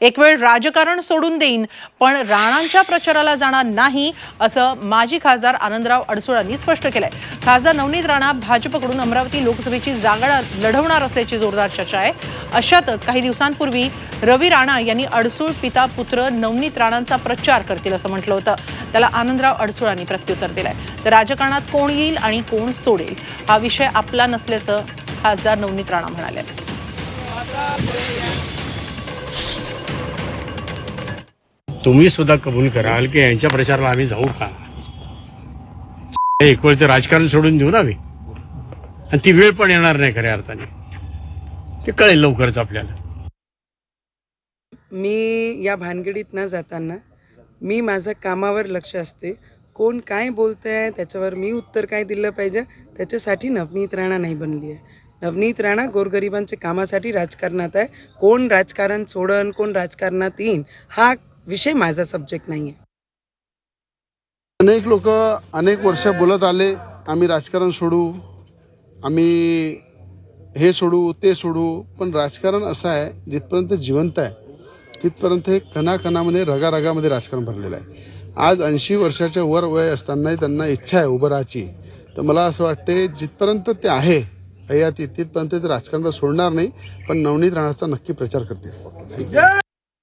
एक वेळ राजकारण सोडून देईन पण राणांच्या प्रचाराला जाणार नाही असं माजी खासदार आनंदराव अडसुळांनी स्पष्ट केलंय. खासदार नवनीत राणा भाजपकडून अमरावती लोकसभेची जागा लढवणार असल्याची जोरदार चर्चा आहे. अशातच काही दिवसांपूर्वी रवी राणा यांनी अडसूळ पिता पुत्र नवनीत राणांचा प्रचार करतील असं म्हटलं होतं. त्याला आनंदराव अडसुळांनी प्रत्युत्तर दिलंय. तर राजकारणात कोण येईल आणि कोण सोडेल हा विषय आपला नसल्याचं खासदार नवनीत राणा म्हणाले. तुम्ही सुद्धा कबूल कराल की यांच्या प्रचाराला आम्ही जाऊ का? एक वेळचं राजकारण सोडून देऊ ना आम्ही. आणि ती वेळ पण येणार नाही खऱ्या अर्थाने. ते कळेल लवकरच आपल्याला. मी या भानगडीत न जाताना मी माझं कामावर लक्ष असते. कोण काय बोलतं आहे त्याच्यावर मी उत्तर काय दिलं पाहिजे त्याच्यासाठी नवनीत राणा नाही बनली आहे. नवनीत राणा गोरगरिबांच्या कामासाठी राजकारणात आहे. कोण राजकारण सोडन कोण राजकारणात येईन हा विषय माझा सब्जेक्ट नाही आहे अनेक लोक अनेक वर्ष बोलत आले आम्ही राजकारण सोडू आम्ही हे सोडू ते सोडू पण राजकारण असं आहे जिथपर्यंत जिवंत आहे तिथपर्यंत हे कणाकणामध्ये रगारगामध्ये राजकारण भरलेलं आहे. आज ऐंशी वर्षाच्या वर वय असतानाही त्यांना इच्छा आहे उभं राहायची. तर मला असं वाटते जिथपर्यंत ते आहे हयाती तिथपर्यंत ते राजकारणाला सोडणार नाही पण नवनीत राणाचा नक्की प्रचार करतील.